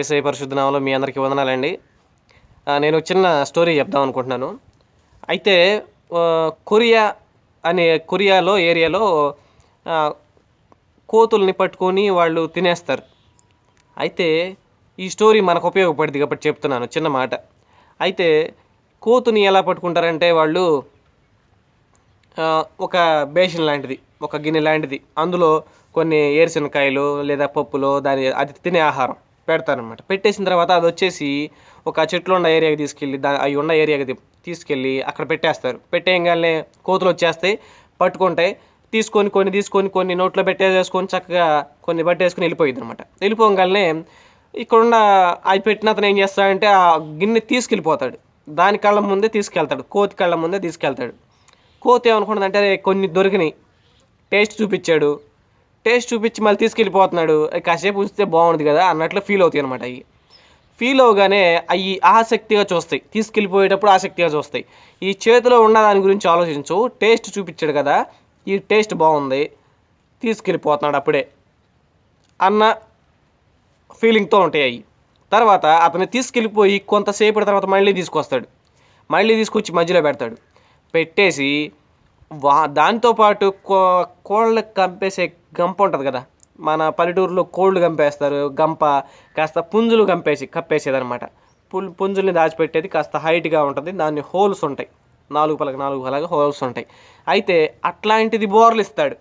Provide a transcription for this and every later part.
ఏసఐ పరిశుద్ధ మీ అందరికీ వందనాలండి. నేను చిన్న స్టోరీ చెప్దాం అనుకుంటున్నాను. అయితే కొరియా అనే కొరియాలో ఏరియాలో కోతుల్ని పట్టుకొని వాళ్ళు తినేస్తారు. అయితే ఈ స్టోరీ మనకు ఉపయోగపడింది కాబట్టి చెప్తున్నాను చిన్న మాట. అయితే కోతుని ఎలా పట్టుకుంటారంటే వాళ్ళు ఒక బేషన్ లాంటిది ఒక గిన్నె లాంటిది. అందులో కొన్ని ఏరుశనకాయలు లేదా పప్పులో దాని అది తినే ఆహారం. పెడతారనమాట పెట్టేసిన తర్వాత అది వచ్చేసి ఒక చెట్లు ఉన్న ఏరియాకి తీసుకెళ్ళి దా అవి ఉన్న ఏరియాకి తీసుకెళ్ళి అక్కడ పెట్టేస్తారు. పెట్టేయగానే కోతులు వచ్చేస్తాయి పట్టుకుంటాయి తీసుకొని కొన్ని తీసుకొని కొన్ని నోట్లో పెట్టేసేసుకొని చక్కగా కొన్ని పట్టేసుకొని వెళ్ళిపోయింది అనమాట వెళ్ళిపోగానే ఇక్కడున్న అది పెట్టిన అతను ఏం చేస్తాడంటే ఆ గిన్నె తీసుకెళ్ళిపోతాడు. దాని కళ్ళ ముందే తీసుకెళ్తాడు. కోతి కళ్ళ ముందే తీసుకెళ్తాడు. కోతి ఏమనుకుంటుందంటే కొన్ని దొరికినాయి. టేస్ట్ చూపించాడు. టేస్ట్ చూపించి మళ్ళీ తీసుకెళ్ళిపోతున్నాడు. కాసేపు ఉంచితే బాగుంది కదా అన్నట్లు ఫీల్ అవుతాయి అనమాట అవి. ఫీల్ అవగానే అవి ఆసక్తిగా చూస్తాయి. తీసుకెళ్ళిపోయేటప్పుడు ఆసక్తిగా చూస్తాయి. ఈ చేతిలో ఉన్న దాని గురించి ఆలోచించు. టేస్ట్ చూపించాడు కదా. ఈ టేస్ట్ బాగుంది. తీసుకెళ్ళిపోతున్నాడు అప్పుడే. అన్న ఫీలింగ్తో ఉంటాయి అవి. తర్వాత అతను తీసుకెళ్ళిపోయి కొంతసేపటి తర్వాత మళ్ళీ తీసుకొస్తాడు. మళ్ళీ తీసుకొచ్చి మధ్యలో పెడతాడు. పెట్టేసి వా దాంతోపాటు కో కోళ్ళకి కంపేసే గంప ఉంటుంది కదా. మన పల్లెటూరులో కోళ్ళు గంపేస్తారు గంప కాస్త పుంజులు గంపేసి కప్పేసేది అనమాట పుల్ పుంజుల్ని దాచిపెట్టేది కాస్త హైట్గా ఉంటుంది దాన్ని హోల్స్ ఉంటాయి. నాలుగు పలక నాలుగు పలక హోల్స్ ఉంటాయి. అయితే అట్లాంటిది బోర్లు ఇస్తాడు.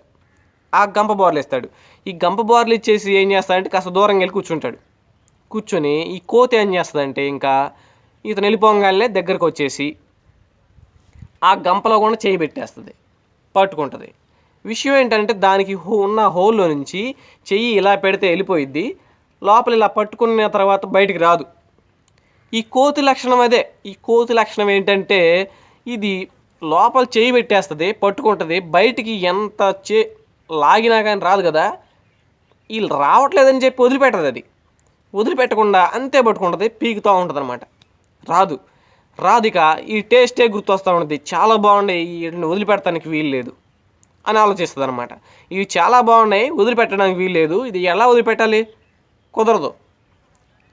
ఆ గంప బోర్లు ఇస్తాడు. ఈ గంప బోర్లు ఇచ్చేసి ఏం చేస్తాడంటే కాస్త దూరంగా వెళ్ళి కూర్చుంటాడు. కూర్చొని ఈ కోత ఏం చేస్తుందంటే ఇంకా ఇతను వెళ్ళిపోగానే దగ్గరకు వచ్చేసి ఆ గంపలో కూడా చేయి పెట్టేస్తుంది పట్టుకుంటుంది. విషయం ఏంటంటే దానికి హో- ఉన్న హోల్లో నుంచి చెయ్యి ఇలా పెడితే వెళ్ళిపోయిద్ది. లోపల ఇలా పట్టుకున్న తర్వాత బయటికి రాదు. ఈ కోతి లక్షణం అదే. ఈ కోతి లక్షణం ఏంటంటే ఇది లోపల చేయి పెట్టేస్తుంది పట్టుకుంటుంది. బయటికి ఎంత చే లాగినా కానీ రాదు కదా. వీళ్ళు రావట్లేదని చెప్పి వదిలిపెట్టదు అది. వదిలిపెట్టకుండా అంతే పట్టుకుంటుంది పీకుతూ ఉంటుంది అనమాట రాదు. రాదు ఇక. ఈ టేస్టే గుర్తొస్తూ ఉంటుంది చాలా బాగున్నాయి వీటిని వదిలిపెట్టడానికి వీలు లేదు. అని ఆలోచిస్తుంది అనమాట ఇవి చాలా బాగున్నాయి వదిలిపెట్టడానికి వీలు లేదు ఇది ఎలా వదిలిపెట్టాలి? కుదరదు.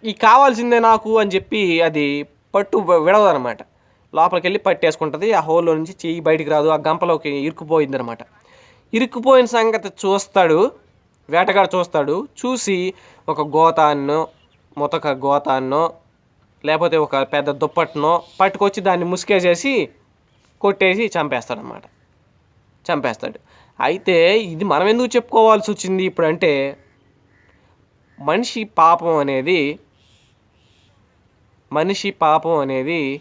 ఈ కావాల్సిందే నాకు అని చెప్పి అది పట్టు విడవదు అనమాట లోపలికి వెళ్ళి పట్టేసుకుంటుంది. ఆ హోల్లో నుంచి చెయ్యి బయటికి రాదు. ఆ గంపలోకి ఇరుక్కుపోయింది అనమాట ఇరుక్కుపోయిన సంగతి చూస్తాడు. వేటగాడు చూస్తాడు. చూసి ఒక గోతాన్నో మొతక గోతాన్నో లేకపోతే ఒక పెద్ద దుప్పట్నో పట్టుకొచ్చి దాన్ని ముసుకేసేసి కొట్టేసి చంపేస్తాడనమాట చంపేస్తాడు. అయితే ఇది మనం ఎందుకు చెప్పుకోవాల్సి వచ్చింది ఇప్పుడంటే మనిషి పాపం అనేది మనిషి పాపం అనేది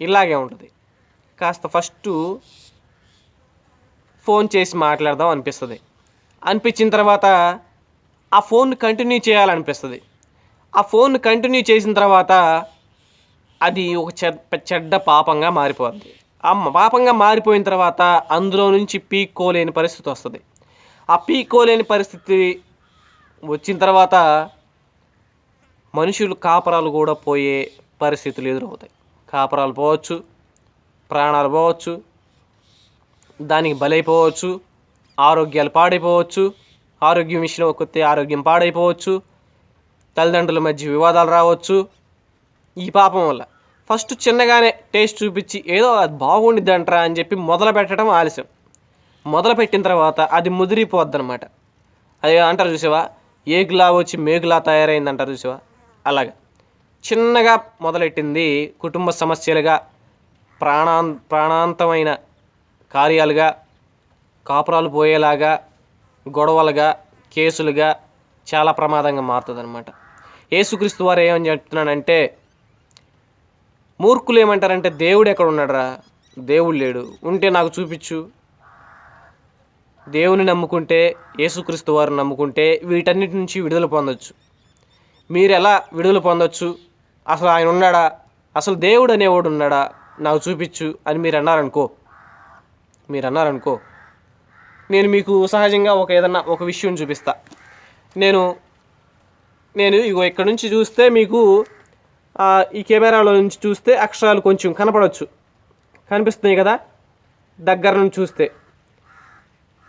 ఇలాగే ఉంటుంది. కాస్త ఫస్ట్ ఫోన్ చేసి మాట్లాడదాం అనిపిస్తుంది. అనిపించిన తర్వాత ఆ ఫోన్ కంటిన్యూ చేయాలనిపిస్తుంది. ఆ ఫోన్ కంటిన్యూ చేసిన తర్వాత అది ఒక చెడ్డ చెడ్డ పాపంగా మారిపోద్ది. పాపంగా మారిపోయిన తర్వాత అందులో నుంచి పీక్కోలేని పరిస్థితి వస్తుంది. ఆ పీక్కోలేని పరిస్థితి వచ్చిన తర్వాత మనుషులు కాపరాలు కూడా పోయే పరిస్థితులు ఎదురవుతాయి. కాపరాలు పోవచ్చు ప్రాణాలు పోవచ్చు దానికి బలైపోవచ్చు ఆరోగ్యాలు పాడైపోవచ్చు ఆరోగ్యం విషయంలో కొత్త ఆరోగ్యం పాడైపోవచ్చు తల్లిదండ్రుల మధ్య వివాదాలు రావచ్చు. ఈ పాపం వల్ల ఫస్ట్ చిన్నగానే టేస్ట్ చూపించి ఏదో అది బాగుండిద్ది అంటారా అని చెప్పి మొదలు పెట్టడం ఆలస్యం. మొదలు పెట్టిన తర్వాత అది ముదిరిపోద్ది అనమాట అది అంటారు చూసావా? ఏగులా వచ్చి మేగులా తయారైంది అంటారు చూసావా? అలాగా. చిన్నగా మొదలెట్టింది కుటుంబ సమస్యలుగా ప్రాణా ప్రాణాంతమైన కార్యాలుగా కాపురాలు పోయేలాగా గొడవలుగా కేసులుగా చాలా ప్రమాదంగా మారుతుంది అనమాట యేసుక్రీస్తు వారు ఏమని చెప్తున్నాడంటే మూర్ఖులు ఏమంటారంటే దేవుడు ఎక్కడ ఉన్నాడరా? దేవుడు లేడు. ఉంటే నాకు చూపించు. దేవుని నమ్ముకుంటే యేసుక్రీస్తు వారిని నమ్ముకుంటే వీటన్నిటి నుంచి విడుదల పొందొచ్చు. మీరు ఎలా విడుదల పొందొచ్చు? అసలు ఆయన ఉన్నాడా? అసలు దేవుడు అనేవాడు ఉన్నాడా? నాకు చూపించు అని మీరు అన్నారనుకో. మీరు అన్నారనుకో. నేను మీకు సహజంగా ఒక ఏదన్నా ఒక విషయం చూపిస్తా. నేను నేను ఇగో ఇక్కడ నుంచి చూస్తే మీకు ఈ కెమెరాలో నుంచి చూస్తే అక్షరాలు కొంచెం కనపడవచ్చు కనిపిస్తున్నాయి కదా? దగ్గర నుంచి చూస్తే.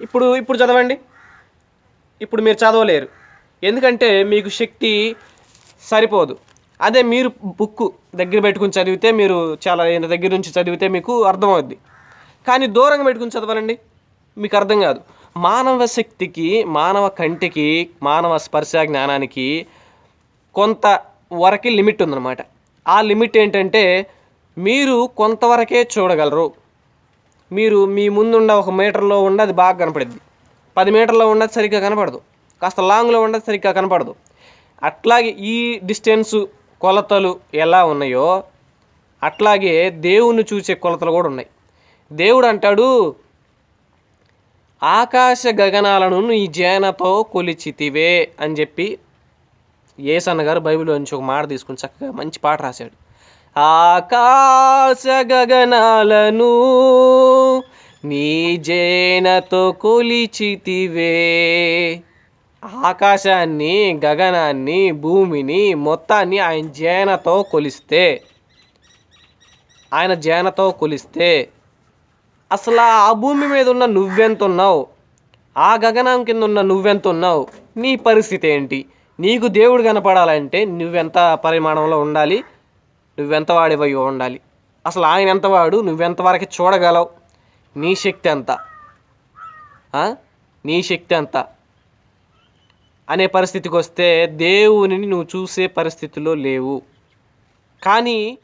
ఇప్పుడు ఇప్పుడు చదవండి. ఇప్పుడు మీరు చదవలేరు. ఎందుకంటే మీకు శక్తి సరిపోదు. అదే మీరు బుక్ దగ్గర పెట్టుకుని చదివితే మీరు చాలా ఈయన దగ్గర నుంచి చదివితే మీకు అర్థమవుద్ది. కానీ దూరంగా పెట్టుకుని చదవాలండి. మీకు అర్థం కాదు. మానవ శక్తికి మానవ కంటికి మానవ స్పర్శ జ్ఞానానికి కొంత వరకు లిమిట్ ఉందన్నమాట. ఆ లిమిట్ ఏంటంటే మీరు కొంతవరకే చూడగలరు. మీరు మీ ముందున్న ఒక మీటర్లో ఉన్నది బాగా కనపడుద్ది. పది మీటర్లో ఉన్నది సరిగ్గా కనపడదు. కాస్త లాంగ్లో ఉన్నది సరిగ్గా కనపడదు. అట్లాగే ఈ డిస్టెన్స్ కొలతలు ఎలా ఉన్నాయో అట్లాగే దేవుణ్ణి చూసే కొలతలు కూడా ఉన్నాయి. దేవుడు అంటాడు ఆకాశ గగనాలను నీ జేనతో కొలిచితివే అని చెప్పి ఏసన్న గారు బైబిల్లో నుంచి ఒక మాట తీసుకుని చక్కగా మంచి పాట రాశాడు. ఆకాశ గగనాలను నీ జేనతో కొలిచితివే. ఆకాశాన్ని గగనాన్ని భూమిని మొత్తాన్ని ఆయన జేనతో కొలిస్తే ఆయన జేనతో కొలిస్తే అసలు ఆ భూమి మీద ఉన్న నువ్వెంత ఉన్నావు ఆ గగనం కింద ఉన్న నువ్వెంత ఉన్నావు నీ పరిస్థితి ఏంటి? నీకు దేవుడు కనపడాలంటే నువ్వెంత పరిమాణంలో ఉండాలి? నువ్వెంత వాడివై ఉండాలి. అసలు ఆయన ఎంత వాడు? నువ్వెంతవరకు చూడగలవు? నీ శక్తి ఎంత? నీ శక్తి ఎంత? అనే పరిస్థితికి వస్తే దేవునిని నువ్వు చూసే పరిస్థితిలో లేవు. కానీ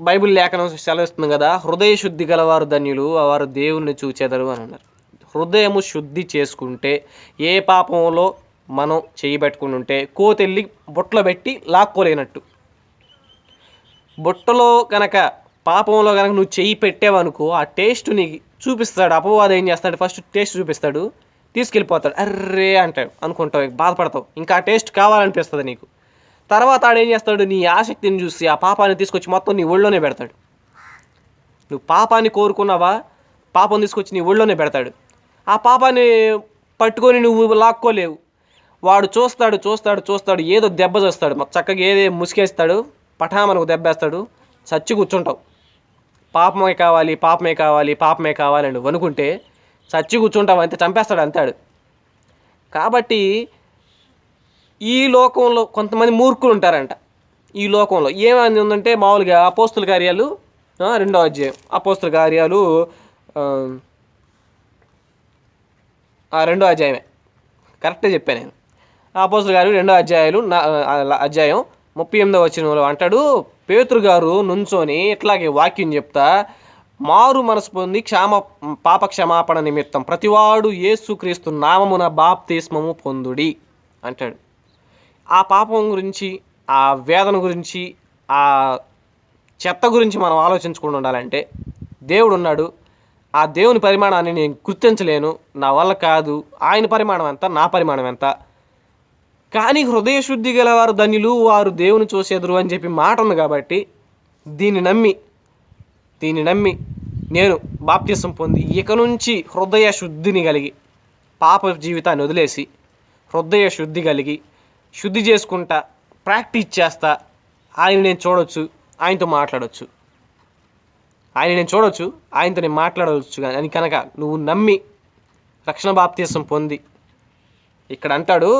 బైబిల్ లేఖనం సెలవిస్తుంది కదా హృదయ శుద్ధి గలవారు ధన్యులు వారు దేవుణ్ణి చూచెదరు అని అన్నారు. హృదయము శుద్ధి చేసుకుంటే ఏ పాపంలో మనం చేయి పెట్టుకుని ఉంటే కోతెల్లి బుట్టలో పెట్టి లాక్కోలేనట్టు. బుట్టలో కనుక పాపంలో కనుక నువ్వు చెయ్యి పెట్టావనుకో ఆ టేస్ట్ నీకు చూపిస్తాడు. అపవాదం ఏం చేస్తాడు? ఫస్ట్ టేస్ట్ చూపిస్తాడు. తీసుకెళ్ళిపోతాడు. అర్రే అంటాడు. అనుకుంటావు బాధపడతావు. ఇంకా ఆ టేస్ట్ కావాలనిపిస్తుంది నీకు. తర్వాత ఆడేం చేస్తాడు? నీ ఆసక్తిని చూసి ఆ పాపాన్ని తీసుకొచ్చి మొత్తం నీ ఒళ్ళోనే పెడతాడు. నువ్వు పాపాన్ని కోరుకున్నావా? పాపం తీసుకొచ్చి నీ ఒళ్ళోనే పెడతాడు. ఆ పాపాన్ని పట్టుకొని నువ్వు లాక్కోలేవు. వాడు చూస్తాడు చూస్తాడు చూస్తాడు ఏదో దెబ్బ చూస్తాడు. మాకు చక్కగా ఏదే ముసుకేస్తాడు పఠామనకు దెబ్బేస్తాడు చచ్చి కూర్చుంటావు పాపమే కావాలి పాపమే కావాలి పాపమే కావాలి అని చచ్చి కూర్చుంటావు అంతే చంపేస్తాడు అంతాడు. కాబట్టి ఈ లోకంలో కొంతమంది మూర్ఖులు ఉంటారంట. ఈ లోకంలో ఏమైంది ఉందంటే మామూలుగా అపోస్తుల కార్యాలు రెండో అధ్యాయం. అపోస్తుల కార్యాలు రెండో అధ్యాయమే. కరెక్టే చెప్పాను నేను. అపోస్తుల గారు రెండో అధ్యాయాలు నా అధ్యాయం ముప్పై ఎనిమిదో వచ్చిన అంటాడు పేతురు గారు నుంచొని ఇట్లాగే వాక్యం చెప్తా మారు మనసు పొంది క్షమ పాప క్షమాపణ నిమిత్తం ప్రతివాడు యేసుక్రీస్తు నామమున బాప్తిస్మము పొందుడి అంటాడు. ఆ పాపం గురించి ఆ వేదన గురించి ఆ చెత్త గురించి మనం ఆలోచించకుండా ఉండాలంటే దేవుడు ఉన్నాడు ఆ దేవుని పరిమాణాన్ని నేను గుర్తించలేను నా వల్ల కాదు ఆయన పరిమాణం ఎంత నా పరిమాణం ఎంత కానీ హృదయ శుద్ధి గలవారు ధనిలు వారు దేవుని చూసేదురు అని చెప్పి మాట ఉంది కాబట్టి దీన్ని నమ్మి దీన్ని నమ్మి నేను బాప్తిసం పొంది ఇక నుంచి హృదయ శుద్ధిని కలిగి పాప జీవితాన్ని వదిలేసి హృదయ శుద్ధి కలిగి శుద్ధి చేసుకుంటా ప్రాక్టీస్ చేస్తా ఆయన నేను చూడొచ్చు ఆయనతో మాట్లాడవచ్చు ఆయన నేను చూడొచ్చు ఆయనతో నేను మాట్లాడవచ్చు కానీ అని కనుక నువ్వు నమ్మి రక్షణ బాప్తీసం పొంది ఇక్కడ అంటాడు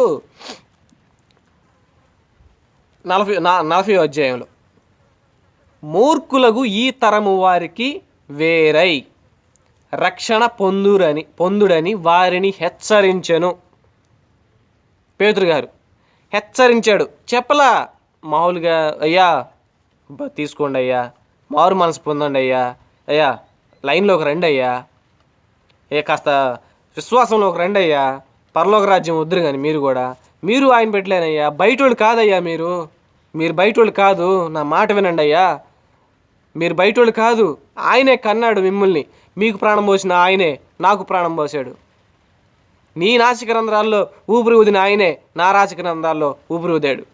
నలభై నా నలభై అధ్యాయంలో. మూర్ఖులకు ఈ తరము వారికి వేరై రక్షణ పొందురని పొందుడని వారిని హెచ్చరించెను. పేతురుగారు హెచ్చరించాడు. చెప్పలా మామూలుగా అయ్యా తీసుకోండి అయ్యా మారు మనసు పొందండి అయ్యా అయ్యా లైన్లోకి రండి అయ్యా ఏ కాస్త విశ్వాసంలోకి రండి అయ్యా పరలోక రాజ్యం వద్దురు కానీ మీరు కూడా. మీరు ఆయన పెట్టలేనయ్యా బయటోళ్ళు కాదయ్యా మీరు. మీరు బయటోళ్ళు కాదు నా మాట వినండి అయ్యా. మీరు బయటోళ్ళు కాదు ఆయనే కన్నాడు మిమ్మల్ని. మీకు ప్రాణం పోసిన ఆయనే నాకు ప్రాణం పోసాడు నీ నాసిక రంధ్రాల్లో ఊపిరి ఊదిన ఆయనే నా రాసిక రంధ్రాల్లో ఊపిరి ఊదాడు.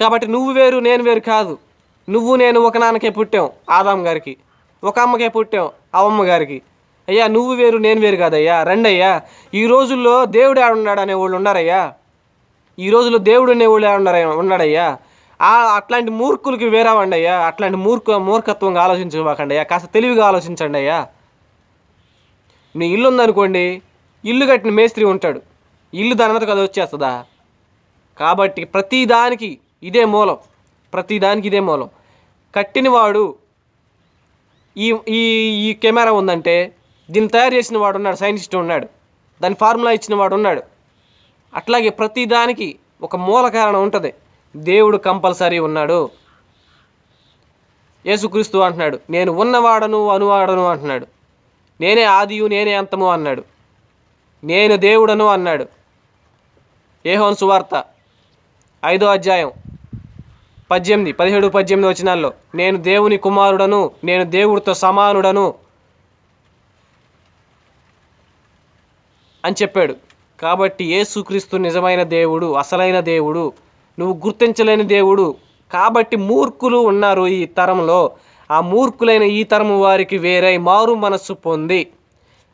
కాబట్టి నువ్వు వేరు నేను వేరు కాదు. నువ్వు నేను ఒక నాన్నకే పుట్టాం ఆదాం గారికి. ఒక అమ్మకే పుట్టాం అవమ్మ గారికి. అయ్యా నువ్వు వేరు నేను వేరు కాదయ్యా. రండయ్యా ఈ రోజుల్లో దేవుడు ఆడున్నాడు అనే వాళ్ళు ఉన్నారయ్యా. ఈ రోజుల్లో దేవుడు అనేవాళ్ళు ఉన్నారయ్యా ఉన్నాడయ్యా. అట్లాంటి మూర్ఖులకి వేరావండి అయ్యా. అట్లాంటి మూర్ఖ మూర్ఖత్వంగా ఆలోచించబాకండి అయ్యా. కాస్త తెలివిగా ఆలోచించండి అయ్యా. నీ ఇల్లు ఉందనుకోండి ఇల్లు కట్టిన మేస్త్రి ఉంటాడు. ఇల్లు దాని మీద కదా వచ్చేస్తుందా? కాబట్టి ప్రతిదానికి ఇదే మూలం. ప్రతిదానికి ఇదే మూలం. కట్టినవాడు ఈ ఈ ఈ కెమెరా ఉందంటే దీన్ని తయారు చేసిన వాడు ఉన్నాడు సైంటిస్ట్ ఉన్నాడు. దాని ఫార్ములా ఇచ్చిన వాడు ఉన్నాడు. అట్లాగే ప్రతిదానికి ఒక మూల కారణం ఉంటుంది. దేవుడు కంపల్సరీ ఉన్నాడు. యేసుక్రీస్తు అంటున్నాడు నేను ఉన్నవాడను అనువాడను అంటున్నాడు. నేనే ఆదియు నేనే అంతము అన్నాడు. నేను దేవుడను అన్నాడు. ఏహోన్ సువార్త ఐదో అధ్యాయం పద్దెనిమిది పదిహేడు పద్దెనిమిది వచనాల్లో నేను దేవుని కుమారుడను నేను దేవుడితో సమానుడను అని చెప్పాడు. కాబట్టి యేసుక్రీస్తు నిజమైన దేవుడు అసలైన దేవుడు. నువ్వు గుర్తించలేని దేవుడు. కాబట్టి మూర్ఖులు ఉన్నారు ఈ తరంలో. ఆ మూర్ఖులైన ఈ తరము వారికి వేరే మారు మనస్సు పొంది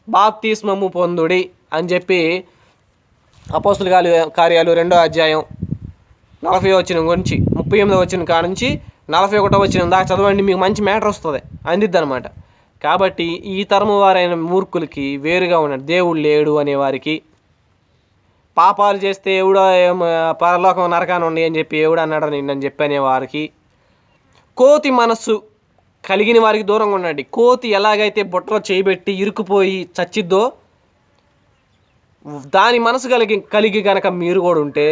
బాప్తిస్మము పొందుడి అని చెప్పి అపోస్తుల కార్య- కార్యాలు రెండో అధ్యాయం నలభై వచ్చిన గురించి ముప్పై ఎనిమిదో వచ్చిన కాడ నుంచి నలభై ఒకటో వచ్చిన దాకా చదవండి మీకు మంచి మ్యాటర్ వస్తుంది. అందిద్ది అనమాట కాబట్టి ఈ తరము వారైన మూర్ఖులకి వేరుగా ఉన్నాడు దేవుడు లేడు అనే వారికి పాపాలు చేస్తే ఎవడో పరలోకం నరకాన్ని ఉండి అని చెప్పి ఎవడు అన్నాడు నిన్నని చెప్పనే వారికి కోతి మనస్సు కలిగిన వారికి దూరంగా ఉండండి. కోతి ఎలాగైతే బుట్టలో చేయబెట్టి ఇరుక్కుపోయి చచ్చిద్దో దాని మనసు కలిగి కలిగి కనుక మీరు కూడా ఉంటే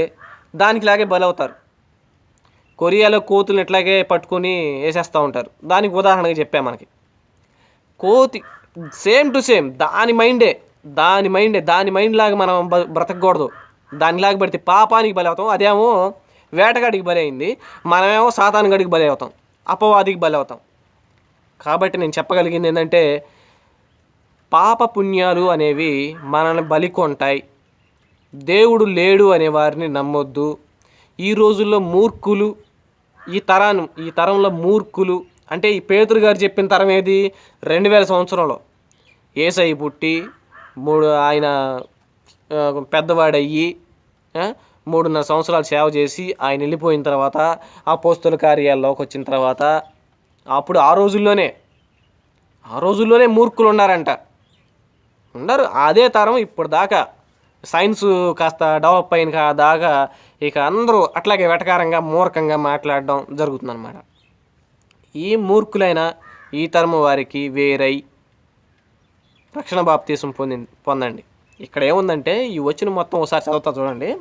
దానికి లాగే బలవుతారు. కొరియాలో కోతులను ఇట్లాగే పట్టుకొని వేసేస్తూ ఉంటారు. దానికి ఉదాహరణగా చెప్పా మనకి. కోతి సేమ్ టు సేమ్ దాని మైండే దాని మైండ్ దాని మైండ్ లాగా మనం బ్రతకూడదు దానిలాగా పడితే పాపానికి బలి అవుతాం అదేమో వేటగాడికి బలి అయింది మనమేమో సాతాను గడికి బలి అవుతాం అపవాదికి బలి అవుతాం కాబట్టి నేను చెప్పగలిగింది ఏంటంటే పాప పుణ్యాలు అనేవి మనల్ని బలి కొంటాయి. దేవుడు లేడు అనే వారిని నమ్మొద్దు. ఈ రోజుల్లో మూర్ఖులు ఈ తరాను ఈ తరంలో మూర్ఖులు అంటే ఈ పేతురు గారు చెప్పిన తరం ఏది? రెండు వేల సంవత్సరంలో. ఏసై పుట్టి మూడు ఆయన పెద్దవాడయ్యి మూడున్నర సంవత్సరాలు సేవ చేసి ఆయన వెళ్ళిపోయిన తర్వాత ఆ పోస్తుల కార్యాల్లోకి వచ్చిన తర్వాత అప్పుడు ఆ రోజుల్లోనే ఆ రోజుల్లోనే మూర్ఖులు ఉన్నారంట. ఉండరు. అదే తరం ఇప్పుడు దాకా. సైన్స్ కాస్త డెవలప్ అయిన కా- దాకా ఇక అందరూ అట్లాగే వెటకారంగా మూర్ఖంగా మాట్లాడడం జరుగుతుందన్నమాట. ఈ మూర్ఖులైన ఈ తరము వారికి వేరై రక్షణ బాప్తీసం పొంది పొందండి. ఇక్కడ ఏముందంటే ఈ వచ్చిన మొత్తం ఒకసారి చదువుతా చూడండి.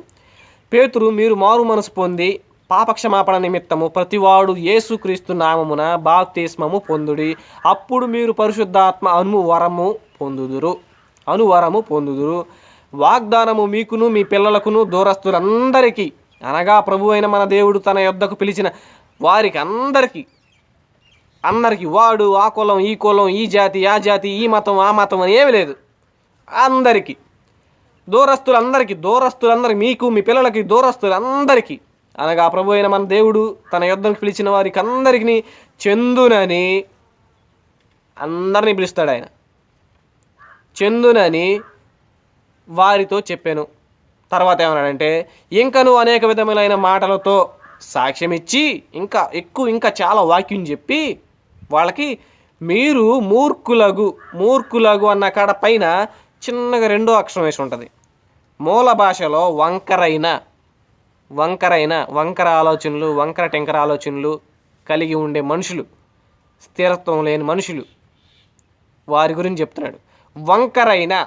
పేతురు మీరు మారు మనసు పొంది పాపక్షమాపణ నిమిత్తము ప్రతివాడు యేసుక్రీస్తు నామమున బాప్తిస్మము పొందుడి. అప్పుడు మీరు పరిశుద్ధాత్మ అనువరము పొందుదురు. అనువరము పొందుదురు. వాగ్దానము మీకును మీ పిల్లలకును దూరస్తులందరికీ అనగా ప్రభు అయిన మన దేవుడు తన యొద్దకు పిలిచిన వారికి అందరికీ అందరికీ వాడు ఆ కులం ఈ కులం ఈ జాతి ఆ జాతి ఈ మతం ఆ మతం అని ఏమీ లేదు. అందరికీ. దూరస్తులందరికీ దూరస్తులందరికీ మీకు మీ పిల్లలకి దూరస్తులందరికీ అనగా ప్రభు అయిన మన దేవుడు తన యుద్ధంకి పిలిచిన వారికి అందరికీ చందునని అందరినీ పిలుస్తాడు ఆయన. చందునని వారితో చెప్పాను. తర్వాత ఏమన్నాడంటే ఇంకను అనేక విధములైన మాటలతో సాక్ష్యం ఇచ్చి ఇంకా ఎక్కువ ఇంకా చాలా వాక్యం చెప్పి వాళ్ళకి మీరు మూర్ఖులగు మూర్ఖులగు అన్న కాడ పైన చిన్నగా రెండో అక్షరం వేసి ఉంటుంది. మూల భాషలో వంకరైన వంకరైన వంకర ఆలోచనలు వంకర టెంకర ఆలోచనలు కలిగి ఉండే మనుషులు స్థిరత్వం లేని మనుషులు వారి గురించి చెప్తున్నాడు. వంకరైన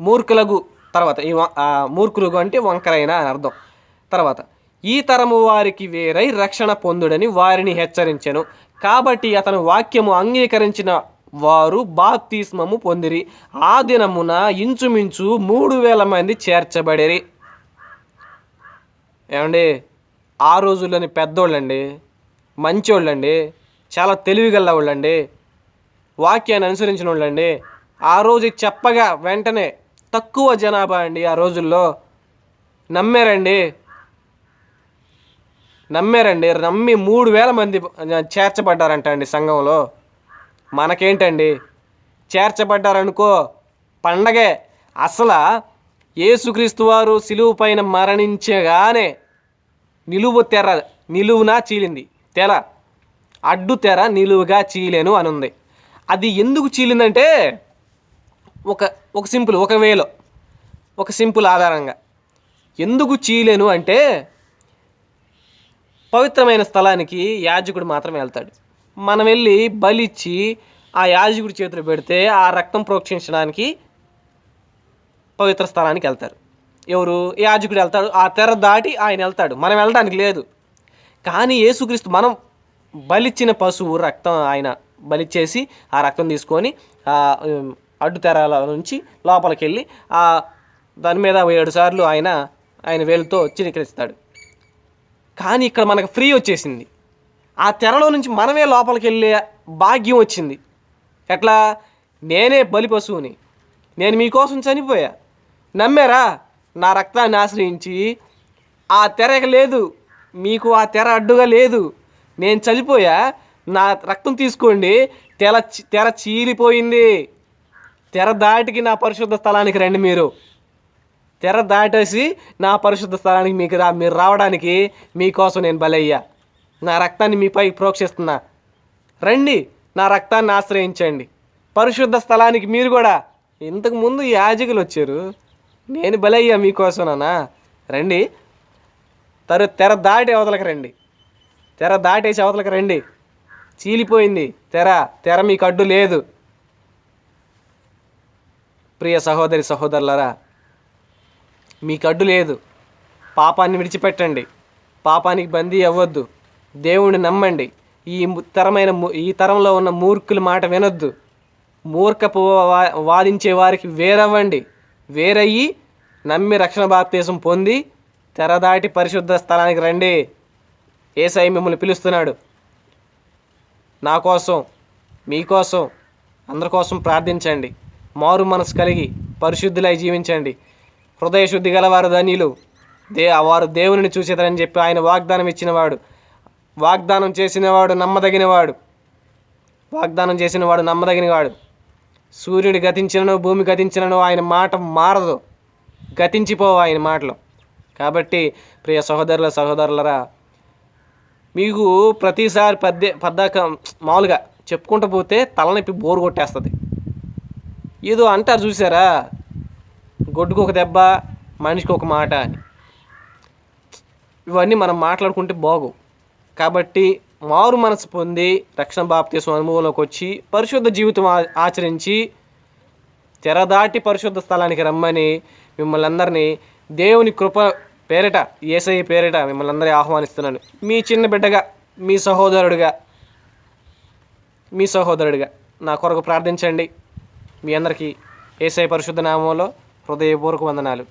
మూర్ఖులగు తర్వాత ఈ వ- అంటే వంకరైన అని అర్థం. తర్వాత ఈ తరము వారికి వేరై రక్షణ పొందుడని వారిని హెచ్చరించెను. కాబట్టి అతను వాక్యము అంగీకరించిన వారు బాప్తిస్మము పొందిరి. ఆ దినమున ఇంచుమించు మూడు వేల మంది చేర్చబడిరి. ఏమండి? ఆ రోజుల్లోని పెద్దోళ్ళండి మంచోళ్ళండి చాలా తెలివిగల వాళ్ళండి వాక్యాన్ని అనుసరించిన వాళ్ళండి. ఆ రోజు చెప్పగా వెంటనే తక్కువ జనాభా అండి ఆ రోజుల్లో. నమ్మారండి? నమ్మారండి. నమ్మి మూడు వేల మంది చేర్చబడ్డారంట అండి సంఘంలో. మనకేంటండి? చేర్చబడ్డారనుకో పండగే అసలు యేసుక్రీస్తు వారు సిలువు పైన మరణించగానే నిలువు తెర నిలువునా చీలింది. తెర అడ్డు తెర నిలువుగా చీలేను అని ఉంది అది ఎందుకు చీలిందంటే ఒక ఒక సింపుల్ ఒక వేలో ఒక సింపుల్ ఆధారంగా. ఎందుకు చీలేను అంటే పవిత్రమైన స్థలానికి యాజకుడు మాత్రమే వెళ్తాడు. మనం వెళ్ళి బలిచ్చి ఆ యాజకుడి చేతులు పెడితే ఆ రక్తం ప్రోక్షించడానికి పవిత్ర స్థలానికి వెళ్తారు. ఎవరు? యాజకుడు వెళ్తాడు. ఆ తెర దాటి ఆయన వెళ్తాడు. మనం వెళ్ళడానికి లేదు. కానీ యేసుక్రీస్తు మనం బలిచ్చిన పశువు రక్తం ఆయన బలిచ్చేసి ఆ రక్తం తీసుకొని అడ్డు తెరాల నుంచి లోపలికి వెళ్ళి ఆ దాని మీద ఏడు సార్లు ఆయన ఆయన వేలుతో చిరికరిస్తాడు. కానీ ఇక్కడ మనకు ఫ్రీ వచ్చేసింది. ఆ తెరలో నుంచి మనమే లోపలికి వెళ్ళే భాగ్యం వచ్చింది. ఎట్లా? నేనే బలి పశువుని. నేను మీకోసం చనిపోయా. నమ్మారా? నా రక్తాన్ని ఆశ్రయించి ఆ తెరక లేదు. మీకు ఆ తెర అడ్డుగా లేదు. నేను చనిపోయా. నా రక్తం తీసుకోండి. తెర చి- తెర చీలిపోయింది. తెర దాటికి నా పరిశుద్ధ స్థలానికి రండి మీరు. తెర దాటేసి నా పరిశుద్ధ స్థలానికి మీకు రా మీరు రావడానికి మీకోసం నేను బలయ్యా. నా రక్తాన్ని మీపై ప్రోక్షిస్తున్నా. రండి నా రక్తాన్ని ఆశ్రయించండి. పరిశుద్ధ స్థలానికి మీరు కూడా ఇంతకుముందు యాజకులు వచ్చారు. నేను బలయ్యా మీకోసమనా? రండి తరు తెర దాటి అవతలకు రండి. తెర దాటేసి అవతలకు రండి. చీలిపోయింది తెర తెర మీకు అడ్డు లేదు. ప్రియ సహోదరి సహోదరులరా మీకు అడ్డు లేదు. పాపాన్ని విడిచిపెట్టండి. పాపానికి బందీ అవ్వద్దు. దేవుణ్ణి నమ్మండి. ఈ తరమైన ఈ తరంలో ఉన్న మూర్ఖుల మాట వినొద్దు. మూర్ఖపు వాదించే వారికి వేరవ్వండి. వేరయ్యి నమ్మి రక్షణ బాప్తీసం పొంది తెరదాటి పరిశుద్ధ స్థలానికి రండి. ఏసై మిమ్మల్ని పిలుస్తున్నాడు. నా కోసం మీకోసం అందరి కోసం ప్రార్థించండి. మారు మనసు కలిగి పరిశుద్ధులై జీవించండి. హృదయ శుద్ధి గలవారు ధన్యులు దే వారు దేవుని చూసేదని చెప్పి ఆయన వాగ్దానం ఇచ్చినవాడు. వాగ్దానం చేసినవాడు నమ్మదగినవాడు. వాగ్దానం చేసినవాడు నమ్మదగినవాడు. సూర్యుడు గతించినను భూమి గతించినను ఆయన మాట మారదు. గతించిపోవు ఆయన మాటలు. కాబట్టి ప్రియ సహోదరుల సహోదరులరా మీకు ప్రతిసారి పద్దె పద్దాక మామూలుగా చెప్పుకుంటూ పోతే తలనొప్పి బోరు కొట్టేస్తుంది. ఏదో అంటారు చూసారా? గొడ్డుకు ఒక దెబ్బ మనిషికి ఒక మాట. అని ఇవన్నీ మనం మాట్లాడుకుంటే బాగు. కాబట్టి మారు మనసు పొంది రక్షణ బాప్తీసం అనుభవంలోకి వచ్చి పరిశుద్ధ జీవితం ఆచరించి తెరదాటి పరిశుద్ధ స్థలానికి రమ్మని మిమ్మల్ని అందరినీ దేవుని కృప పేరిట ఏసఐ పేరిట మిమ్మల్ని అందరినీ ఆహ్వానిస్తున్నాను. మీ చిన్న బిడ్డగా మీ సహోదరుడిగా మీ సహోదరుడిగా నా కొరకు ప్రార్థించండి. మీ అందరికీ ఏసఐ పరిశుద్ధ నామంలో ഹൃദയപൂർവം വന്ദനാലും.